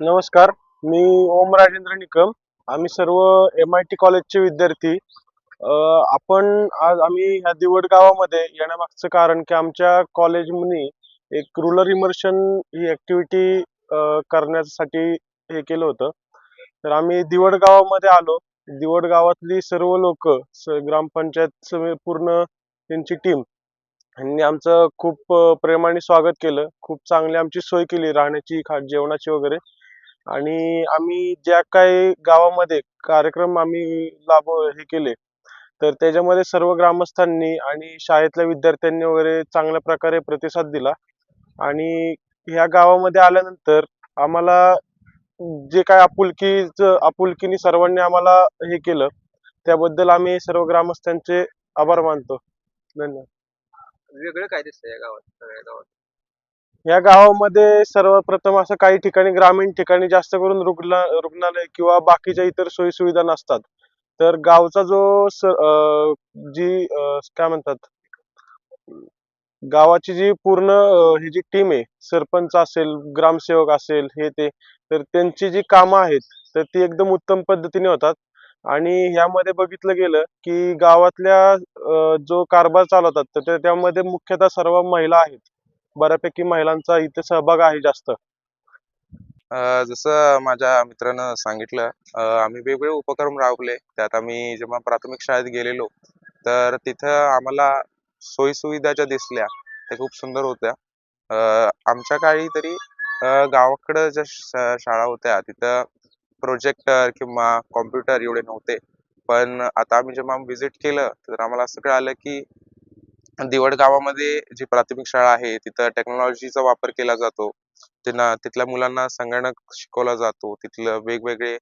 नमस्कार मी ओम राजेंद्र निकम. आम्ही सर्व एम आय टी कॉलेजचे विद्यार्थी. आपण आज आम्ही ह्या दिवड गावामध्ये येण्यामागचं कारण की आमच्या कॉलेजमध्ये एक रुरल इमर्शन ही ऍक्टिव्हिटी करण्यासाठी हे केलं होतं. तर आम्ही दिवड गावामध्ये आलो. दिवड गावातली सर्व लोक ग्रामपंचायत पूर्ण त्यांची टीम यांनी आमचं खूप प्रेमाने स्वागत केलं. खूप चांगली आमची सोय केली राहण्याची खा जेवणाची वगैरे. आणि आम्ही ज्या काही गावामध्ये कार्यक्रम आम्ही लाभ हे केले तर त्याच्यामध्ये सर्व ग्रामस्थांनी आणि शाळेतल्या विद्यार्थ्यांनी वगैरे चांगल्या प्रकारे प्रतिसाद दिला. आणि ह्या गावामध्ये आल्यानंतर आम्हाला जे काय आपुलकीच आपुलकीने सर्वांनी आम्हाला हे केलं त्याबद्दल आम्ही सर्व ग्रामस्थांचे आभार मानतो. धन्यवाद. वेगळं काय दिसतं या गावात सगळ्या गावात? या गावामध्ये सर्वप्रथम असं काही ठिकाणी ग्रामीण ठिकाणी जास्त करून रुग्ण रुग्णालय किंवा बाकीच्या इतर सोयी सुविधा नसतात. तर गावचा जो स अं, जी अं, काय म्हणतात? गावाची जी पूर्ण अं, ही जी टीम आहे सरपंच असेल ग्रामसेवक असेल हे ते तर त्यांची जी कामं आहेत तर ती एकदम उत्तम पद्धतीने होतात. आणि ह्यामध्ये बघितलं गेलं की गावातल्या अं, जो कारभार चालवतात तर त्या- त्यामध्ये मुख्यतः सर्व महिला आहेत. बऱ्यापैकी महिलांचा इथे सहभाग आहे जास्त. जसं माझ्या मित्रानं सांगितलं आम्ही वेगवेगळे उपक्रम राबवले. त्यात आम्ही जेव्हा प्राथमिक शाळेत गेलेलो तर तिथं आम्हाला सोयीसुविधा ज्या दिसल्या. त्या खूप सुंदर होत्या. आमच्या काळी तरी गावाकडं ज्या शाळा होत्या तिथं प्रोजेक्टर किंवा कॉम्प्युटर एवढे नव्हते. पण आता आम्ही जेव्हा व्हिजिट केलं तर आम्हाला असं कळालं की दिवड गावामध्ये जी प्राथमिक शाळा आहे तिथं टेक्नॉलॉजीचा वापर केला जातो. त्यांना तिथल्या मुलांना संगणक शिकवला जातो. तिथलं वेगवेगळे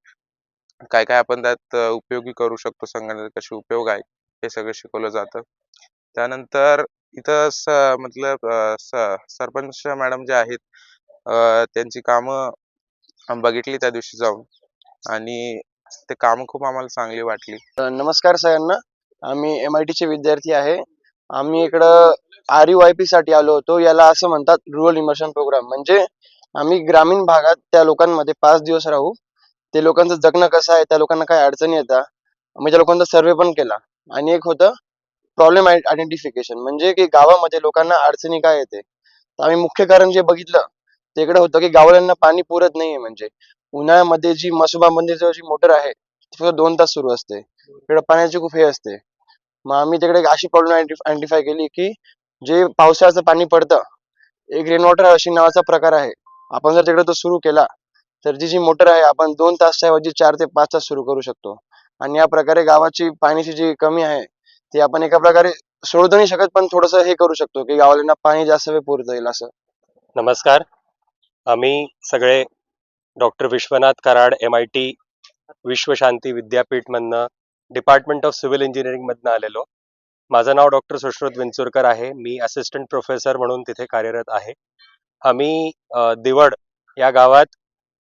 काय काय आपण त्यात उपयोगी करू शकतो संगणक कसे उपयोग आहे हे सगळं शिकवलं जातं. त्यानंतर इथं स मतलब सरपंच मॅडम जे आहेत त्यांची कामं बघितली त्या दिवशी जाऊन. आणि ते कामं खूप आम्हाला चांगली वाटली. नमस्कार सगळ्यांना. आम्ही एम आय टीचे विद्यार्थी आहे. आम्ही इकडं आर यू आय पी साठी आलो होतो. याला असं म्हणतात रुरल इमर्शन प्रोग्राम म्हणजे आम्ही ग्रामीण भागात त्या लोकांमध्ये पाच दिवस राहू. ते लोकांचं जगणं कसं आहे त्या लोकांना काय अडचणी येतात आम्ही त्या लोकांचा सर्वे पण केला. आणि एक होतं प्रॉब्लेम आयडेंटिफिकेशन म्हणजे की गावामध्ये लोकांना अडचणी काय येते? तर आम्ही मुख्य कारण जे बघितलं ते इकडे होतं की गावाल्यांना पाणी पुरत नाहीये म्हणजे. उन्हाळ्यामध्ये जी मसोबा मंदिरची जी मोटर आहे ती फक्त दोन तास सुरू असते. इकडे पाण्याची खूप हे असते. मग आम्ही तिकडे एक अशी प्रॉब्लेम आयडेंटिफाय केली की जे पावसाळ्याचं पाणी पडतं एक रेन वॉटर हार्वेस्टिंग नावाचा प्रकार आहे. आपण जर तिकडे तो सुरू केला तर जी जी मोटर आहे आपण दोन तासच्या ऐवजी चार ते पाच तास सुरू करू शकतो. आणि या प्रकारे गावाची पाण्याची जी कमी आहे ती आपण एका प्रकारे सोडू नाही शकत पण थोडस हे करू शकतो की गावाला पाणी जास्त वेळ पुरता येईल असं. नमस्कार. आम्ही सगळे doctor Vishwanath Karad M I T Vishwashanti विद्यापीठमधनं department of civil इंजिनिअरिंगमधनं आलेलो. माझं नाव डॉक्टर सुश्रुत विंचुरकर आहे. मी असिस्टंट प्रोफेसर म्हणून तिथे कार्यरत आहे. आम्ही दिवड या गावात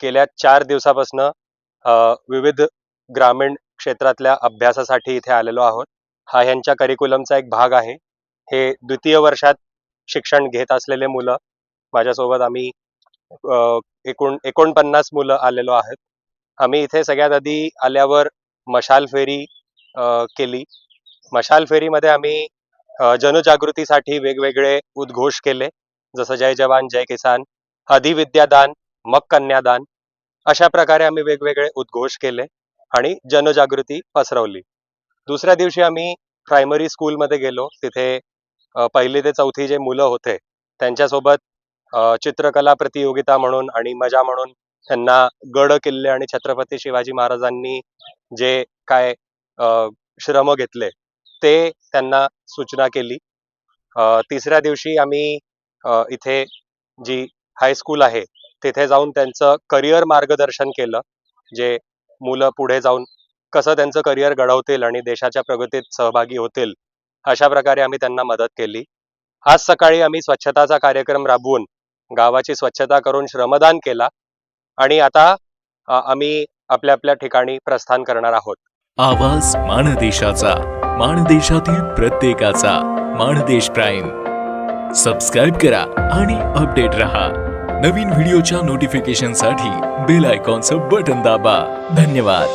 गेल्या चार दिवसापासनं विविध ग्रामीण क्षेत्रातल्या अभ्यासासाठी इथे आलेलो आहोत. हा ह्यांच्या करिक्युलमचा एक भाग आहे. हे द्वितीय वर्षात शिक्षण घेत असलेले मुलं माझ्यासोबत आम्ही एकूण एकोणपन्नास मुलं आलेलो आहेत. आम्ही इथे सगळ्यात आधी आल्यावर मशाल फेरी केली. मशाल फेरीमध्ये आम्ही जनजागृतीसाठी वेगवेगळे उद्घोष केले. जसं जय जवान जय किसान अधिविद्यादान मग कन्यादान अशा प्रकारे आम्ही वेगवेगळे उद्घोष केले आणि जनजागृती पसरवली. दुसऱ्या दिवशी आम्ही प्रायमरी स्कूलमध्ये गेलो. तिथे पहिली ते चौथी जे मुलं होते त्यांच्यासोबत चित्रकला प्रतियोगिता म्हणून आणि मजा म्हणून त्यांना गड किल्ले आणि छत्रपती शिवाजी महाराजांनी जे काय श्रम घेतले ते त्यांना सूचना केली. तिसऱ्या दिवशी आम्ही इथे जी हायस्कूल आहे तिथे जाऊन त्यांचं करिअर मार्गदर्शन केलं. जे मुलं पुढे जाऊन कसं त्यांचं करिअर घडवतील आणि देशाच्या प्रगतीत सहभागी होतील अशा प्रकारे आम्ही त्यांना मदत केली. आज सकाळी आम्ही स्वच्छताचा कार्यक्रम राबवून गावाची स्वच्छता करून श्रमदान केला. आणि आता आम्ही आपल्या आपल्या ठिकाणी प्रस्थान करणार आहोत. आवाज माणदेशाचा माणदेशातील प्रत्येकाचा माणदेश प्राईम. सबस्क्राईब करा आणि अपडेट रहा. नवीन व्हिडिओच्या नोटिफिकेशनसाठी बेल आयकॉनचं बटन दाबा. धन्यवाद.